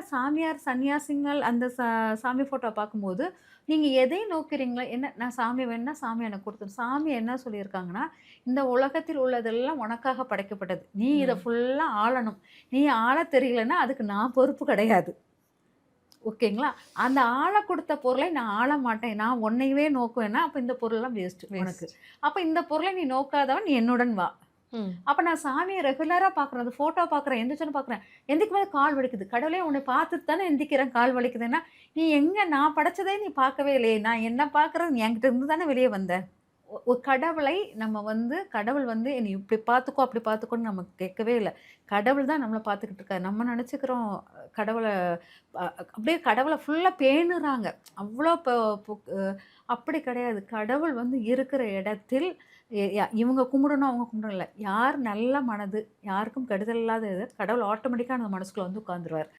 சாமியார், சன்னியாசிங்கள் அந்த ச சாமி ஃபோட்டோ பார்க்கும்போது, நீங்க எதை நோக்கிறீங்களோ என்ன நான் சாமி வேணும்னா சாமி எனக்கு குடுத்துரும். சாமி என்ன சொல்லியிருக்காங்கன்னா, இந்த உலகத்தில் உள்ளதெல்லாம் உனக்காக படைக்கப்பட்டது. நீ இத ம். ஃபுல்லா ஆளணும். நீ ஆளத் தெரியலன்னா, அதுக்கு நான் பொறுப்பு கிடையாது. ஓகேங்களா? அந்த ஆள குடுத்த பொருளை நான் ஆள மாட்டேன். நான் உன்னையவே நோக்குவேன்னா, அப்ப இந்த பொருள்லாம் வேஸ்ட் உனக்கு. வேஸ்ட். அப்ப இந்த பொருளை நீ நோக்காதவன் நீ என்னுடன் வா. அப்போ நான் சாமியை ரெகுலராக பார்க்குறேன். அந்த ஃபோட்டோ பார்க்குறேன். எந்திரிச்சோனே பார்க்குறேன். எந்திரிக்கும்போது கால் வலிக்குது. கடவுளே உன்னை பார்த்துட்டு தானே எந்திக்கிறேன் கால் வலிக்குதுன்னா, நீ எங்கே நான் படைச்சதே நீ பார்க்கவே இல்லையே! நான் என்ன பார்க்குறது நீ என்கிட்ட இருந்து தானே வெளியே வந்தேன் ஒரு கடவுளை நம்ம வந்து கடவுள் வந்து என்னை இப்படி பார்த்துக்கோ, அப்படி பார்த்துக்கோன்னு நம்ம கேட்கவே இல்லை கடவுள் தான் நம்மளை பார்த்துக்கிட்டு இருக்காரு. நம்ம நினச்சிக்கிறோம் கடவுளை அப்படியே கடவுளை ஃபுல்லாக பேணுறாங்க. அவ்வளோ அப்படி கிடையாது. கடவுள் வந்து இருக்கிற இடத்தில் இவங்க கும்பிடணும், அவங்க கும்பிடணும் இல்லை யார் நல்ல மனது, யாருக்கும் கெடுதல் இல்லாத இது, கடவுள் ஆட்டோமேட்டிக்காக அந்த மனசுக்குள்ள வந்து உட்காந்துருவார்